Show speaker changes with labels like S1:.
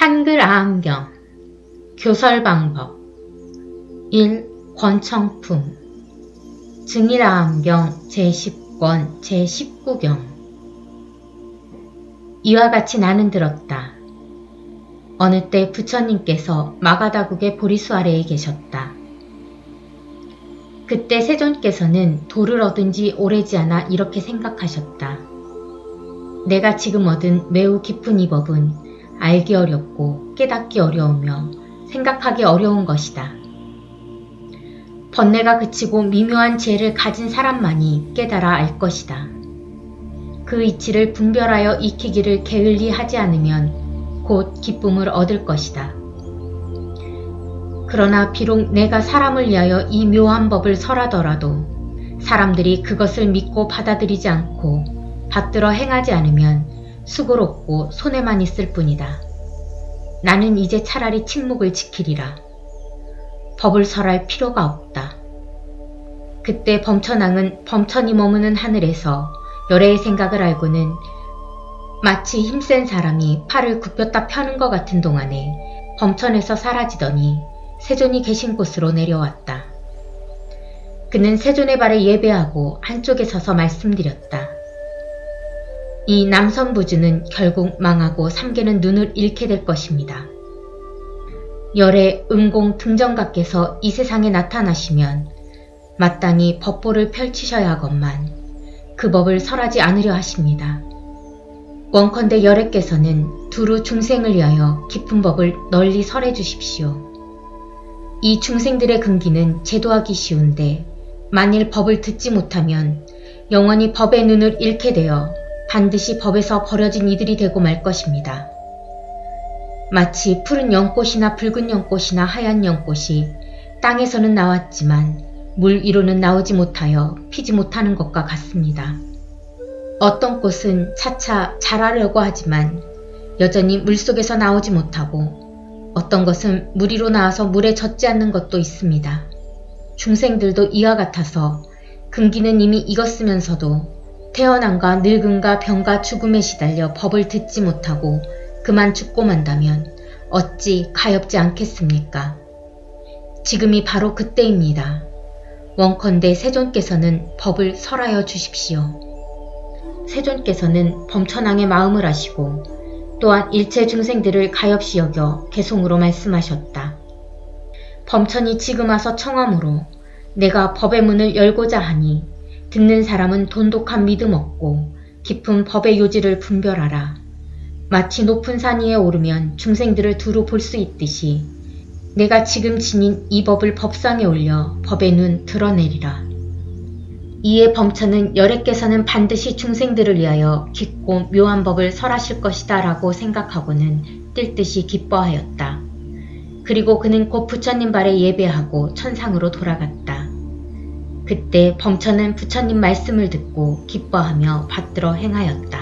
S1: 한글 아함경 교설 방법 1. 권청품 증일아함경 제10권 제19경 이와 같이 나는 들었다. 어느 때 부처님께서 마가다국의 보리수 아래에 계셨다. 그때 세존께서는 도를 얻은 지 오래지 않아 이렇게 생각하셨다. 내가 지금 얻은 매우 깊은 이 법은 알기 어렵고 깨닫기 어려우며 생각하기 어려운 것이다. 번뇌가 그치고 미묘한 지혜를 가진 사람만이 깨달아 알 것이다. 그 이치를 분별하여 익히기를 게을리 하지 않으면 곧 기쁨을 얻을 것이다. 그러나 비록 내가 사람을 위하여 이 묘한 법을 설하더라도 사람들이 그것을 믿고 받아들이지 않고 받들어 행하지 않으면 수고롭고 손해만 있을 뿐이다. 나는 이제 차라리 침묵을 지키리라. 법을 설할 필요가 없다. 그때 범천왕은 범천이 머무는 하늘에서 열애의 생각을 알고는 마치 힘센 사람이 팔을 굽혔다 펴는 것 같은 동안에 범천에서 사라지더니 세존이 계신 곳으로 내려왔다. 그는 세존의 발에 예배하고 한쪽에 서서 말씀드렸다. 이 남선부주는 결국 망하고 삼계는 눈을 잃게 될 것입니다. 열의 은공 등정각께서 이 세상에 나타나시면 마땅히 법보를 펼치셔야 하건만 그 법을 설하지 않으려 하십니다. 원컨대 열애께서는 두루 중생을 위하여 깊은 법을 널리 설해 주십시오. 이 중생들의 근기는 제도하기 쉬운데 만일 법을 듣지 못하면 영원히 법의 눈을 잃게 되어 반드시 법에서 버려진 이들이 되고 말 것입니다. 마치 푸른 연꽃이나 붉은 연꽃이나 하얀 연꽃이 땅에서는 나왔지만 물 위로는 나오지 못하여 피지 못하는 것과 같습니다. 어떤 꽃은 차차 자라려고 하지만 여전히 물 속에서 나오지 못하고 어떤 것은 물 위로 나와서 물에 젖지 않는 것도 있습니다. 중생들도 이와 같아서 근기는 이미 익었으면서도 태어남과 늙음과 병과 죽음에 시달려 법을 듣지 못하고 그만 죽고 만다면 어찌 가엾지 않겠습니까? 지금이 바로 그때입니다. 원컨대 세존께서는 법을 설하여 주십시오. 세존께서는 범천왕의 마음을 아시고 또한 일체 중생들을 가엾이 여겨 개송으로 말씀하셨다. 범천이 지금 와서 청함으로 내가 법의 문을 열고자 하니 듣는 사람은 돈독한 믿음 얻고 깊은 법의 요지를 분별하라. 마치 높은 산 위에 오르면 중생들을 두루 볼 수 있듯이 내가 지금 지닌 이 법을 법상에 올려 법의 눈 드러내리라. 이에 범천은 열애께서는 반드시 중생들을 위하여 깊고 묘한 법을 설하실 것이다 라고 생각하고는 뜰 듯이 기뻐하였다. 그리고 그는 곧 부처님 발에 예배하고 천상으로 돌아갔다. 그때 범천은 부처님 말씀을 듣고 기뻐하며 받들어 행하였다.